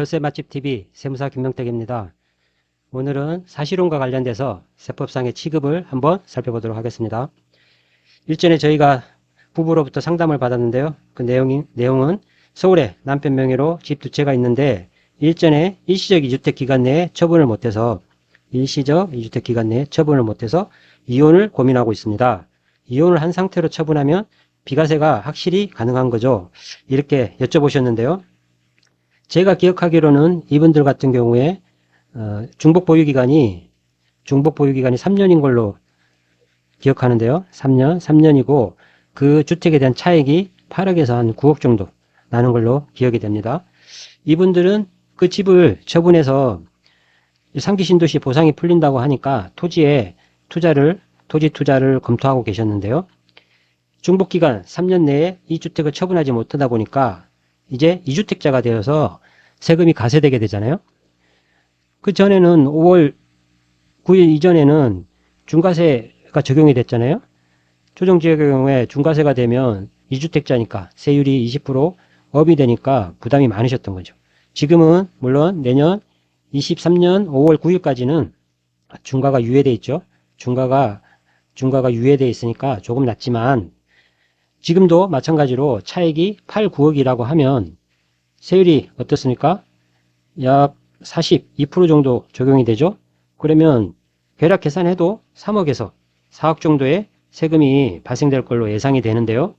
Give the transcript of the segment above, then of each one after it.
절세 맛집 TV 세무사 김명택입니다. 오늘은 사실혼과 관련돼서 세법상의 취급을 한번 살펴보도록 하겠습니다. 일전에 저희가 부부로부터 상담을 받았는데요. 그 내용이, 내용은 서울에 남편 명의로 집 두 채가 있는데 일전에 일시적 이주택 기간 내에 처분을 못해서 일시적 이주택 기간 내에 처분을 못해서 이혼을 고민하고 있습니다. 이혼을 한 상태로 처분하면 비과세가 확실히 가능한 거죠. 이렇게 여쭤보셨는데요. 제가 기억하기로는 이분들 같은 경우에 어, 중복 보유 기간이 중복 보유 기간이 3년인 걸로 기억하는데요. 3년, 3년이고 그 주택에 대한 차익이 8억에서 한 9억 정도 나는 걸로 기억이 됩니다. 이분들은 그 집을 처분해서 상기 신도시 보상이 풀린다고 하니까 토지에 투자를 토지 투자를 검토하고 계셨는데요. 중복 기간 3년 내에 이 주택을 처분하지 못하다 보니까 이제 2주택자가 되어서 세금이 가세되게 되잖아요. 그 전에는 5월 9일 이전에는 중과세가 적용이 됐잖아요. 조정지역의 경우에 중과세가 되면 2주택자니까 세율이 20% 업이 되니까 부담이 많으셨던 거죠. 지금은 물론 내년 23년 5월 9일까지는 중과가 유예돼 있죠. 중과가 중과가 유예돼 있으니까 조금 낮지만 지금도 마찬가지로 차익이 8, 9억이라고 하면 세율이 어떻습니까? 약 42% 정도 적용이 되죠? 그러면 괴략 계산해도 3억에서 4억 정도의 세금이 발생될 걸로 예상이 되는데요.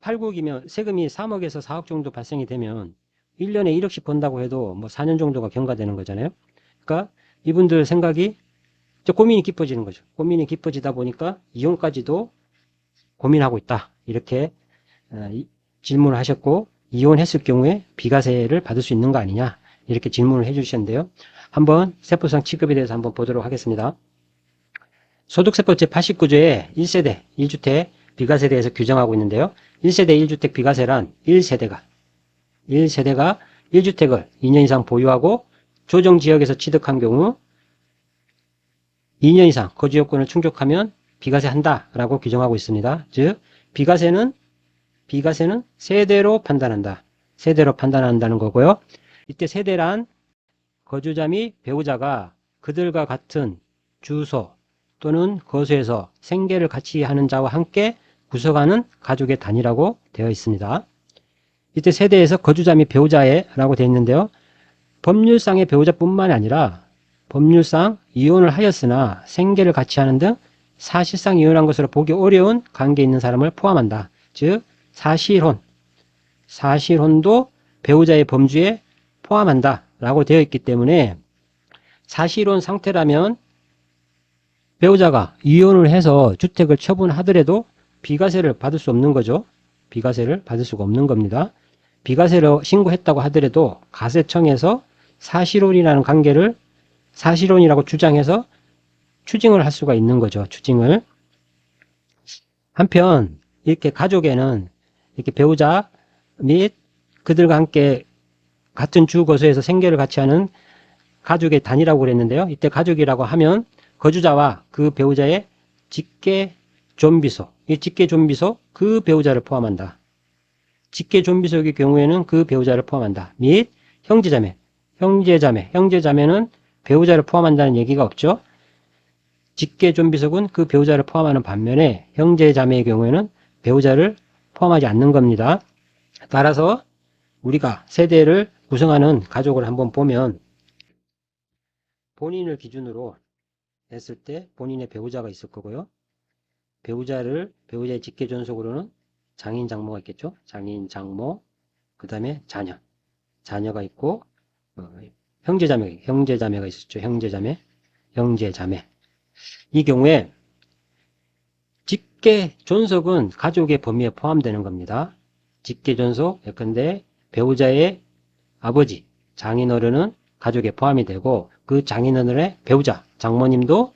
8, 9억이면 세금이 3억에서 4억 정도 발생이 되면 1년에 1억씩 번다고 해도 뭐 4년 정도가 경과되는 거잖아요. 그러니까 이분들 생각이 고민이 깊어지는 거죠. 고민이 깊어지다 보니까 이혼까지도 고민하고 있다. 이렇게 어, 이- 질문을 하셨고 이혼했을 경우에 비과세를 받을 수 있는 거 아니냐 이렇게 질문을 해주셨는데요. 한번 세법상 취급에 대해서 한번 보도록 하겠습니다. 소득세법 제89조에 1세대 1주택 비과세에 대해서 규정하고 있는데요. 1세대 1주택 비과세란 1세대가 1세대가 1주택을 2년 이상 보유하고 조정 지역에서 취득한 경우 2년 이상 거주 요건을 충족하면 비과세 한다라고 규정하고 있습니다. 즉 비과세는 비과세는 세대로 판단한다. 세대로 판단한다는 거고요. 이때 세대란 거주자 및 배우자가 그들과 같은 주소 또는 거소에서 생계를 같이 하는 자와 함께 구성하는 가족의 단위라고 되어 있습니다. 이때 세대에서 거주자 및 배우자의 라고 되어 있는데요. 법률상의 배우자뿐만 아니라 법률상 이혼을 하였으나 생계를 같이 하는 등 사실상 이혼한 것으로 보기 어려운 관계에 있는 사람을 포함한다. 즉 사실혼, 사실혼도 배우자의 범주에 포함한다 라고 되어 있기 때문에 사실혼 상태라면 배우자가 이혼을 해서 주택을 처분하더라도 비과세를 받을 수 없는 거죠. 비과세를 받을 수가 없는 겁니다. 비과세로 신고했다고 하더라도 가세청에서 사실혼이라는 관계를 사실혼이라고 주장해서 추징을 할 수가 있는 거죠. 추징을. 한편 이렇게 가족에는 이렇게 배우자 및 그들과 함께 같은 주 거소에서 생계를 같이 하는 가족의 단위라고 그랬는데요. 이때 가족이라고 하면 거주자와 그 배우자의 직계 존비소, 이 직계 존비소 그 배우자를 포함한다. 직계 존비속의 경우에는 그 배우자를 포함한다. 및 형제자매, 형제자매, 형제자매는 배우자를 포함한다는 얘기가 없죠. 직계 존비속은 그 배우자를 포함하는 반면에 형제자매의 경우에는 배우자를 포함하지 않는 겁니다. 따라서 우리가 세대를 구성하는 가족을 한번 보면 본인을 기준으로 했을 때 본인의 배우자가 있을 거고요. 배우자를 배우자의 직계 존속으로는 장인 장모가 있겠죠. 장인 장모 그 다음에 자녀 자녀가 있고 어, 형제자매 형제자매가 있었죠. 형제자매 형제자매 이 경우에 직계 존속은 가족의 범위에 포함되는 겁니다. 직계 존속 예컨대 배우자의 아버지 장인어른은 가족에 포함이 되고 그 장인어른의 배우자 장모님도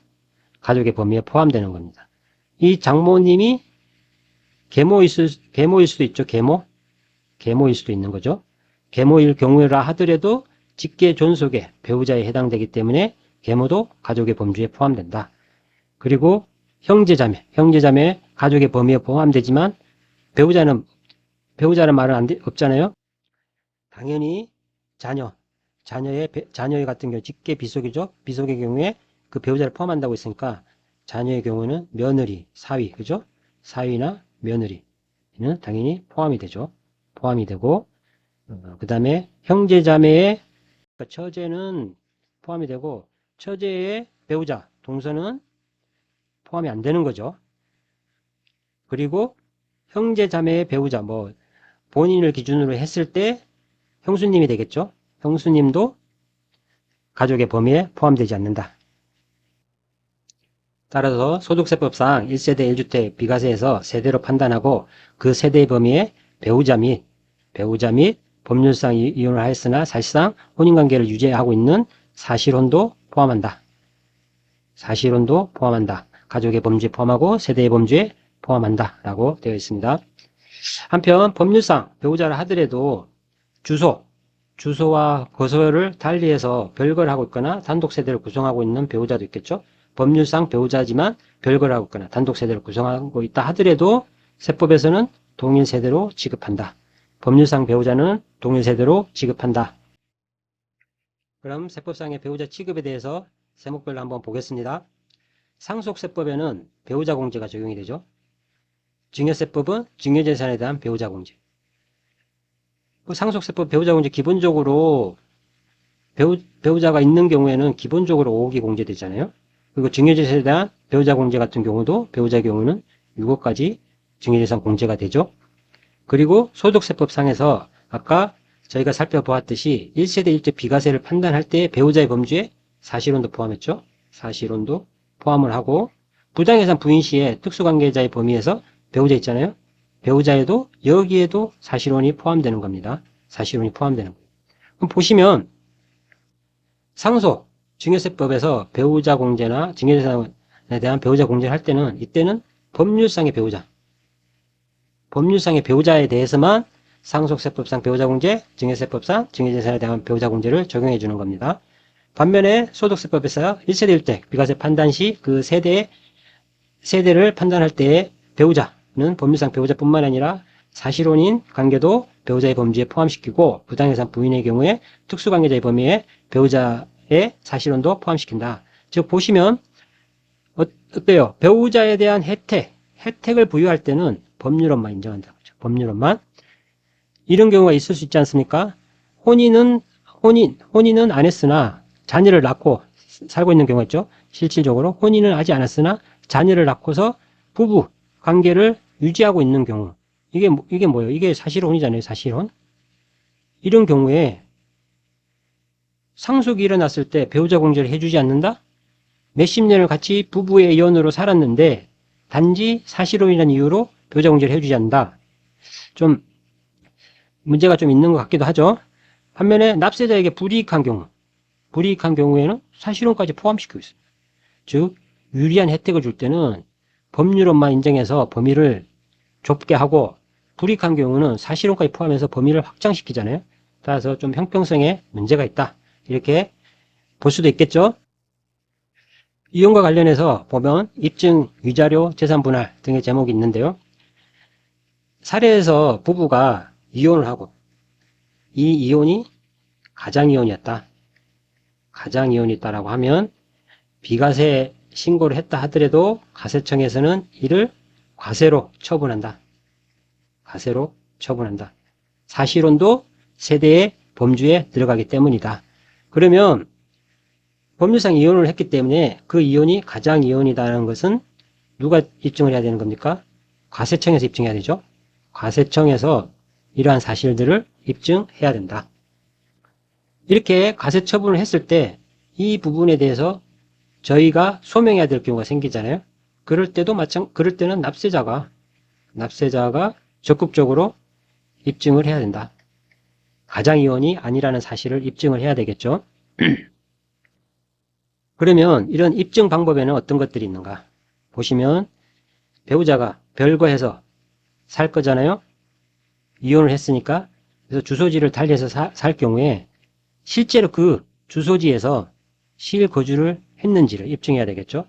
가족의 범위에 포함되는 겁니다. 이 장모님이 계모일, 수, 계모일 수도 있죠. 계모 계모일 수도 있는 거죠. 계모일 경우라 하더라도 직계 존속의 배우자에 해당되기 때문에 계모도 가족의 범주에 포함된다. 그리고 형제자매, 형제자매 가족의 범위에 포함되지만 배우자는 배우자는 말은 안 돼- 없잖아요. 당연히 자녀, 자녀의 배- 자녀의 같은 경우 직계 비속이죠. 비속의 경우에 그 배우자를 포함한다고 했으니까 자녀의 경우는 며느리, 사위, 그죠? 사위나 며느리는 당연히 포함이 되죠. 포함이 되고 그 다음에 형제 자매의 그러니까 처제는 포함이 되고 처제의 배우자, 동서는 포함이 안 되는 거죠. 그리고 형제 자매의 배우자, 뭐 본인을 기준으로 했을 때 형수님이 되겠죠. 형수님도 가족의 범위에 포함되지 않는다. 따라서 소득세법상 1세대 1주택 비과세에서 세대로 판단하고 그 세대의 범위에 배우자 및 배우자 및 법률상 이- 이혼을 하였으나 사실상 혼인관계를 유지하고 있는 사실혼도 포함한다. 사실혼도 포함한다. 가족의 범주에 포함하고 세대의 범주에 포함한다. 라고 되어 있습니다. 한편 법률상 배우자를 하더라도 주소, 주소와 거소를 달리해서 별거를 하고 있거나 단독 세대를 구성하고 있는 배우자도 있겠죠. 법률상 배우자지만 별거를 하고 있거나 단독 세대를 구성하고 있다 하더라도 세법에서는 동일 세대로 지급한다. 법률상 배우자는 동일 세대로 지급한다. 그럼 세법상의 배우자 취급에 대해서 세목별로 한번 보겠습니다. 상속세법에는 배우자 공제가 적용이 되죠. 증여세법은 증여재산에 대한 배우자 공제. 그 상속세법 배우자 공제 기본적으로 배우, 배우자가 있는 경우에는 기본적으로 5억이 공제되잖아요. 그리고 증여재산에 대한 배우자 공제 같은 경우도 배우자 경우는 6억까지 증여재산 공제가 되죠. 그리고 소득세법상에서 아까 저희가 살펴보았듯이 1세대 1제 비과세를 판단할 때 배우자의 범주에 사실혼도 포함했죠. 사실혼도 포함을 하고 부당해산 부인 시에 특수관계자의 범위에서 배우자 있잖아요. 배우자에도 여기에도 사실혼이 포함되는 겁니다. 사실혼이 포함되는 거예요. 그럼 보시면 상속 증여세법에서 배우자 공제나 증여재산에 대한 배우자 공제를 할 때는 이때는 법률상의 배우자 법률상의 배우자에 대해서만 상속세법상 배우자 공제, 증여세법상 증여재산에 대한 배우자 공제를 적용해 주는 겁니다. 반면에 소득세법에서 1세대 1대 비과세 판단 시 그 세대의 세대를 판단할 때의 배우자는 법률상 배우자뿐만 아니라 사실혼인 관계도 배우자의 범주에 포함시키고 부당해산 부인의 경우에 특수관계자의 범위에 배우자의 사실혼도 포함시킨다. 즉 보시면 어, 어때요? 배우자에 대한 혜택, 혜택을 부여할 때는 법률원만 인정한다. 그죠? 법률원만. 이런 경우가 있을 수 있지 않습니까? 혼인은, 혼인, 혼인은 안 했으나 자녀를 낳고 살고 있는 경우가 있죠. 실질적으로 혼인은 하지 않았으나 자녀를 낳고서 부부 관계를 유지하고 있는 경우. 이게, 뭐- 이게 뭐예요? 이게 사실혼이잖아요. 사실혼. 이런 경우에 상속이 일어났을 때 배우자 공제를 해주지 않는다? 몇십 년을 같이 부부의 이혼으로 살았는데 단지 사실혼이라는 이유로 배우자 공제를 해주지 않는다. 좀 문제가 좀 있는 것 같기도 하죠. 반면에 납세자에게 불이익한 경우, 불이익한 경우에는 사실혼까지 포함시키고 있습니다. 즉 유리한 혜택을 줄 때는 법률원만 인정해서 범위를 좁게 하고 불이익한 경우는 사실혼까지 포함해서 범위를 확장시키잖아요. 따라서 좀 형평성에 문제가 있다. 이렇게 볼 수도 있겠죠. 이용과 관련해서 보면 입증, 위자료, 재산 분할 등의 제목이 있는데요. 사례에서 부부가 이혼을 하고 이 이혼이 가장 이혼이었다. 가장 이혼이었다라고 하면 비과세 신고를 했다 하더라도 가세청에서는 이를 과세로 처분한다. 과세로 처분한다. 사실혼도 세대의 범주에 들어가기 때문이다. 그러면 법률상 이혼을 했기 때문에 그 이혼이 가장 이혼이다라는 것은 누가 입증을 해야 되는 겁니까? 과세청에서 입증해야 되죠. 과세청에서 이러한 사실들을 입증해야 된다. 이렇게 과세 처분을 했을 때 이 부분에 대해서 저희가 소명해야 될 경우가 생기잖아요. 그럴 때도 마찬 그럴 때는 납세자가 납세자가 적극적으로 입증을 해야 된다. 가장 이혼이 아니라는 사실을 입증을 해야 되겠죠. 그러면 이런 입증 방법에는 어떤 것들이 있는가? 보시면 배우자가 별거해서 살 거잖아요. 이혼을 했으니까 그래서 주소지를 달리해서 사- 살 경우에 실제로 그 주소지에서 실거주를 했는지를 입증해야 되겠죠.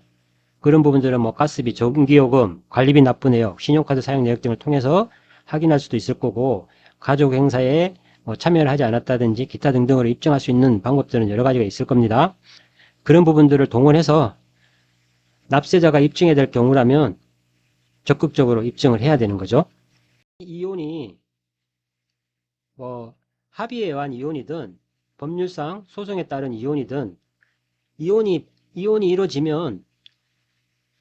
그런 부분들은 뭐 가스비, 전기요금, 관리비 납부 내역, 신용카드 사용 내역 등을 통해서 확인할 수도 있을 거고 가족 행사에 뭐 참여를 하지 않았다든지 기타 등등으로 입증할 수 있는 방법들은 여러 가지가 있을 겁니다. 그런 부분들을 동원해서 납세자가 입증해야 될 경우라면 적극적으로 입증을 해야 되는 거죠. 이혼이 뭐 합의에 의한 이혼이든 법률상 소송에 따른 이혼이든 이혼이 이혼이 이루어지면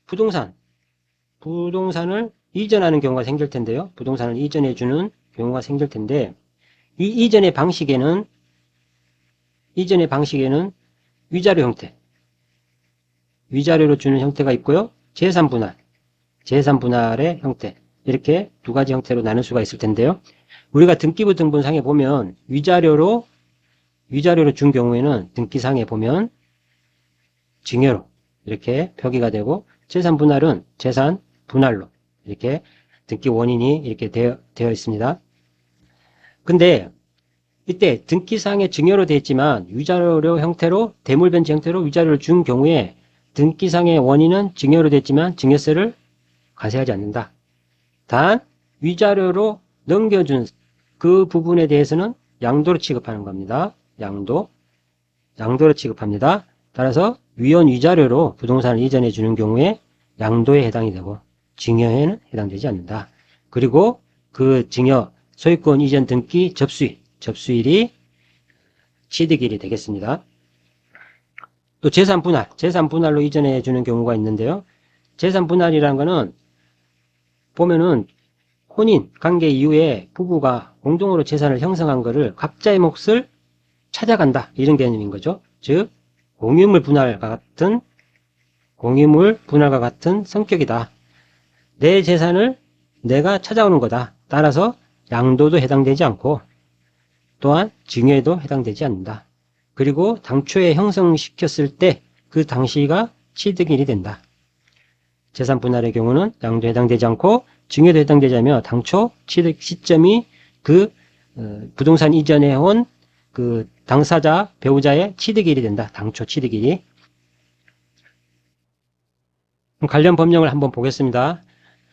부동산 부동산을 이전하는 경우가 생길 텐데요. 부동산을 이전해 주는 경우가 생길 텐데 이 이전의 방식에는 이전의 방식에는 위자료 형태 위자료로 주는 형태가 있고요. 재산 분할 재산 분할의 형태 이렇게 두 가지 형태로 나눌 수가 있을 텐데요. 우리가 등기부 등본상에 보면 위자료로 위자료로 준 경우에는 등기상에 보면 증여로 이렇게 표기가 되고 재산 분할은 재산 분할로 이렇게 등기 원인이 이렇게 되어, 되어 있습니다. 근데 이때 등기상에 증여로 되어 있지만 위자료 형태로 대물 변제 형태로 위자료를 준 경우에 등기상의 원인은 증여로 되어 있지만 증여세를 과세하지 않는다. 단 위자료로 넘겨준 그 부분에 대해서는 양도로 취급하는 겁니다. 양도. 양도로 취급합니다. 따라서 위헌 위자료로 부동산을 이전해 주는 경우에 양도에 해당이 되고 증여에는 해당되지 않는다. 그리고 그 증여 소유권 이전 등기 접수일, 접수일이 취득일이 되겠습니다. 또 재산 분할, 재산 분할로 이전해 주는 경우가 있는데요. 재산 분할이라는 거는 보면은 혼인 관계 이후에 부부가 공동으로 재산을 형성한 것을 각자의 몫을 찾아간다 이런 개념인 거죠. 즉 공유물 분할과 같은 공유물 분할과 같은 성격이다. 내 재산을 내가 찾아오는 거다. 따라서 양도도 해당되지 않고 또한 증여에도 해당되지 않는다. 그리고 당초에 형성시켰을 때 그 당시가 취득일이 된다. 재산 분할의 경우는 양도 해당되지 않고 증여도 해당되지 않으며 당초 취득 시점이 그 어, 부동산 이전에 온 그 당사자 배우자의 취득일이 된다. 당초 취득일이. 관련 법령을 한번 보겠습니다.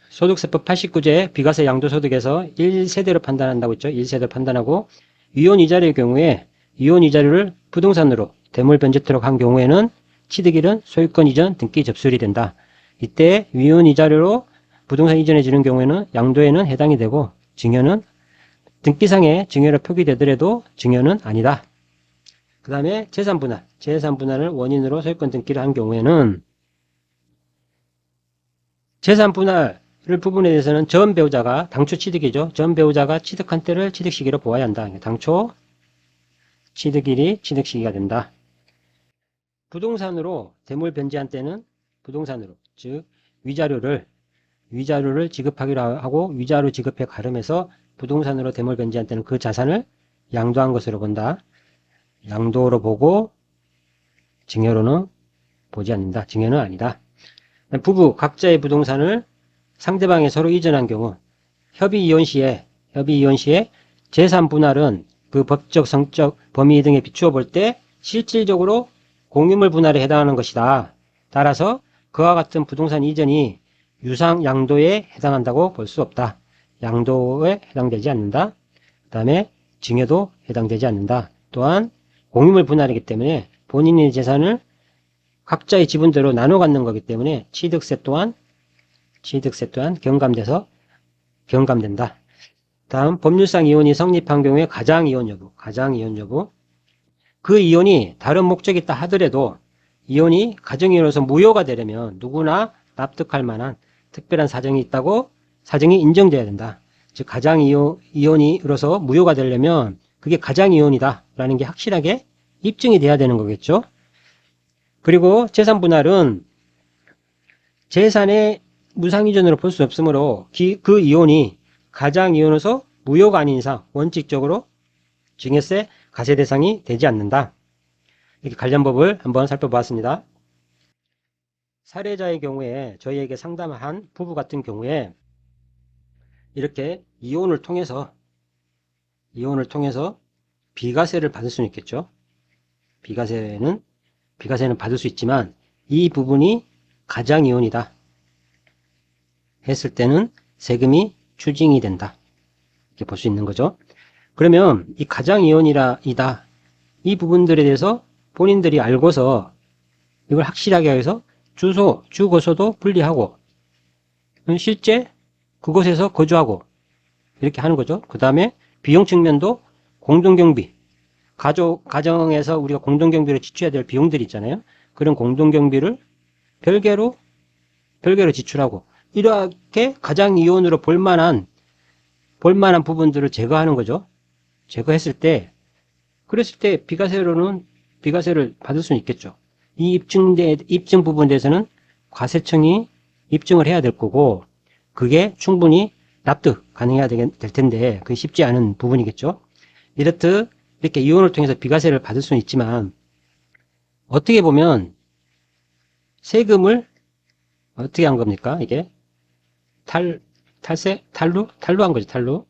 소득세법 89제 비과세 양도소득에서 1세대로 판단한다고 했죠. 1세대로 판단하고 위혼 이자료의 경우에 위혼 이자료를 부동산으로 대물 변제토록 한 경우에는 취득일은 소유권 이전 등기 접수일이 된다. 이때 위혼 이자료로 부동산 이전해 주는 경우에는 양도에는 해당이 되고 증여는 등기상에 증여로 표기되더라도 증여는 아니다. 그 다음에 재산 분할, 재산 분할을 원인으로 소유권 등기를 한 경우에는 재산 분할을 부분에 대해서는 전 배우자가 당초 취득이죠. 전 배우자가 취득한 때를 취득 시기로 보아야 한다. 당초 취득일이 취득 시기가 된다. 부동산으로 대물 변제한 때는 부동산으로 즉 위자료를 위자료를 지급하기로 하고 위자료 지급에 가름해서 부동산으로 대물 변제한 때는 그 자산을 양도한 것으로 본다. 양도로 보고 증여로는 보지 않는다. 증여는 아니다. 부부 각자의 부동산을 상대방에 서로 이전한 경우 협의 이혼 시에 협의 이혼 시에 재산 분할은 그 법적 성적 범위 등에 비추어 볼 때 실질적으로 공유물 분할에 해당하는 것이다. 따라서 그와 같은 부동산 이전이 유상 양도에 해당한다고 볼 수 없다. 양도에 해당되지 않는다. 그 다음에 증여도 해당되지 않는다. 또한 공유물 분할이기 때문에 본인의 재산을 각자의 지분대로 나눠 갖는 거기 때문에 취득세 또한 취득세 또한 경감돼서 경감된다. 다음 법률상 이혼이 성립한 경우에 가장 이혼 여부, 가장 이혼 여부. 그 이혼이 다른 목적이 있다 하더라도 이혼이 가정이혼으로서 무효가 되려면 누구나 납득할 만한 특별한 사정이 있다고 사정이 인정돼야 된다. 즉 가장 이혼, 이혼이로서 무효가 되려면 그게 가장 이혼이다 라는 게 확실하게 입증이 돼야 되는 거겠죠. 그리고 재산 분할은 재산의 무상이전으로 볼 수 없으므로 기, 그 이혼이 가장 이혼으로서 무효가 아닌 이상 원칙적으로 증여세 과세 대상이 되지 않는다. 이렇게 관련 법을 한번 살펴보았습니다. 사례자의 경우에 저희에게 상담한 부부 같은 경우에 이렇게 이혼을 통해서 이혼을 통해서 비과세를 받을 수는 있겠죠. 비과세는 비과세는 받을 수 있지만 이 부분이 가장 이혼이다 했을 때는 세금이 추징이 된다. 이렇게 볼 수 있는 거죠. 그러면 이 가장 이혼이라 이다. 이 부분들에 대해서 본인들이 알고서 이걸 확실하게 해서 주소, 주거소도 분리하고 실제 그곳에서 거주하고 이렇게 하는 거죠. 그 다음에 비용 측면도 공동경비, 가족, 가정에서 우리가 공동경비를 지출해야 될 비용들이 있잖아요. 그런 공동경비를 별개로, 별개로 지출하고 이렇게 가장이혼으로 볼만한, 볼만한 부분들을 제거하는 거죠. 제거했을 때, 그랬을 때 비과세로는 비과세를 받을 수는 있겠죠. 이 입증대, 입증 부분에 대해서는 과세청이 입증을 해야 될 거고, 그게 충분히 납득 가능해야 되겠- 될 텐데, 그게 쉽지 않은 부분이겠죠. 이렇듯, 이렇게 이혼을 통해서 비과세를 받을 수는 있지만, 어떻게 보면, 세금을 어떻게 한 겁니까? 이게? 탈, 탈세? 탈루? 탈루한 거죠, 탈루.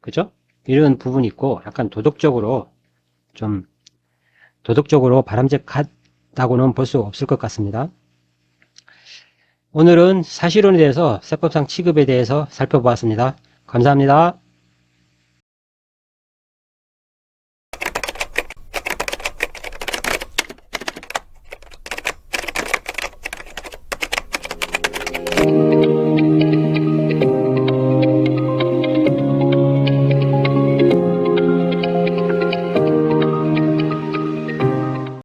그죠? 이런 부분이 있고, 약간 도덕적으로, 좀, 도덕적으로 바람직하다고는 볼 수 없을 것 같습니다. 오늘은 사실혼에 대해서 세법상 취급에 대해서 살펴보았습니다. 감사합니다.